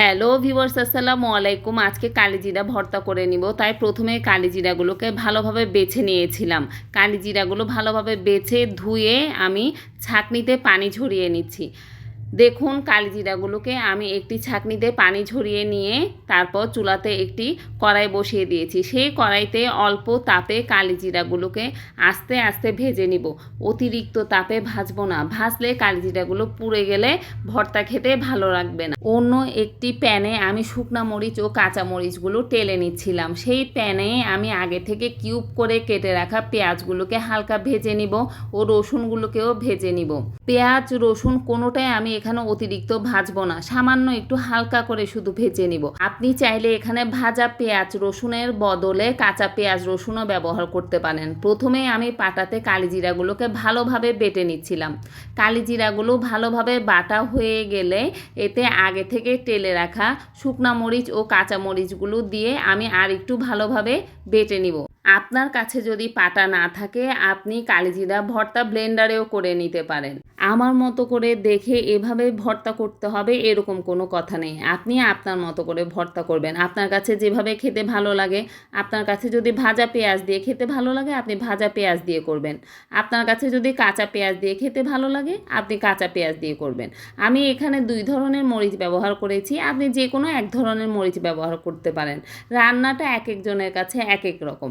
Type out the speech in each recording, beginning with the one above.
Hello viewers, আসসালামু আলাইকুম। আজকে কালিজিরা ভর্তা করে নিব। তাই প্রথমে কালিজিরাগুলোকে ভালোভাবে বেছে নিয়েছিলাম। কালিজিরাগুলো ভালোভাবে বেছে ধুয়ে আমি ছাঁকনিতে পানি ঝরিয়ে নিচ্ছি। দেখুন কালিজিরাগুলোকে আমি একটি ছাঁকনিতে পানি ঝরিয়ে নিয়ে তারপর চুলাতে একটি কড়াই বসিয়ে দিয়েছি। সেই কড়াইতে অল্প তাপে কালিজিরাগুলোকে আস্তে আস্তে ভেজে নিব। অতিরিক্ত তাপে ভাজবো না। ভাজলে কালিজিরাগুলো পুড়ে গেলে ভর্তা খেতে ভালো লাগবে না। অন্য একটি প্যানে আমি শুকনা মরিচ ও কাঁচা মরিচগুলো টেলে নিচ্ছিলাম। সেই প্যানে আমি আগে থেকে কিউব করে কেটে রাখা পেঁয়াজগুলোকে হালকা ভেজে নিব ও রসুনগুলোকেও ভেজে নিব। পেঁয়াজ, রসুন কোনোটাই আমি এখানে অতিরিক্ত ভাজবো না। সামান্য একটু হালকা করে শুধু ভেজে নিব। আপনি চাইলে এখানে ভাজা পেঁয়াজ রসুনের বদলে কাঁচা পেঁয়াজ রসুনও ব্যবহার করতে পারেন। প্রথমে আমি পাটাতে কালিজিরাগুলোকে ভালোভাবে বেটে নিচ্ছিলাম। কালিজিরাগুলো ভালোভাবে বাটা হয়ে গেলে এতে আগে থেকে টেলে রাখা শুকনা মরিচ ও কাঁচা মরিচগুলো দিয়ে আমি আর একটু ভালোভাবে বেটে নিব। আপনার কাছে যদি পাটা না থাকে, আপনি কালিজিরা ভর্তা ব্লেন্ডারেও করে নিতে পারেন। আমার মতো করে দেখে এভাবে ভর্তা করতে হবে, এরকম কোনো কথা নেই। আপনি আপনার মতো করে ভর্তা করবেন। আপনার কাছে যেভাবে খেতে ভালো লাগে, আপনার কাছে যদি ভাজা পেঁয়াজ দিয়ে খেতে ভালো লাগে, আপনি ভাজা পেঁয়াজ দিয়ে করবেন। আপনার কাছে যদি কাঁচা পেঁয়াজ দিয়ে খেতে ভালো লাগে, আপনি কাঁচা পেঁয়াজ দিয়ে করবেন। আমি এখানে দুই ধরনের মরিচ ব্যবহার করেছি। আপনি যে কোনো এক ধরনের মরিচ ব্যবহার করতে পারেন। রান্নাটা এক একজনের কাছে এক এক রকম।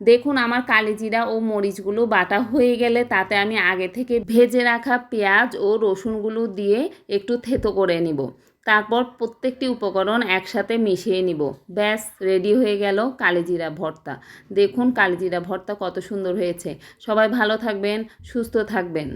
দেখুন, আমার কালিজিরা ও মরিচগুলো বাটা হয়ে গেলে তাতে আমি আগে থেকে ভেজে রাখা পেঁয়াজ ও রসুনগুলো দিয়ে একটু থেতো করে নিব। তারপর প্রত্যেকটি উপকরণ একসাথে মিশিয়ে নিব। ব্যাস, রেডি হয়ে গেল কালিজিরা ভর্তা। দেখুন কালিজিরা ভর্তা কত সুন্দর হয়েছে। সবাই ভালো থাকবেন, সুস্থ থাকবেন।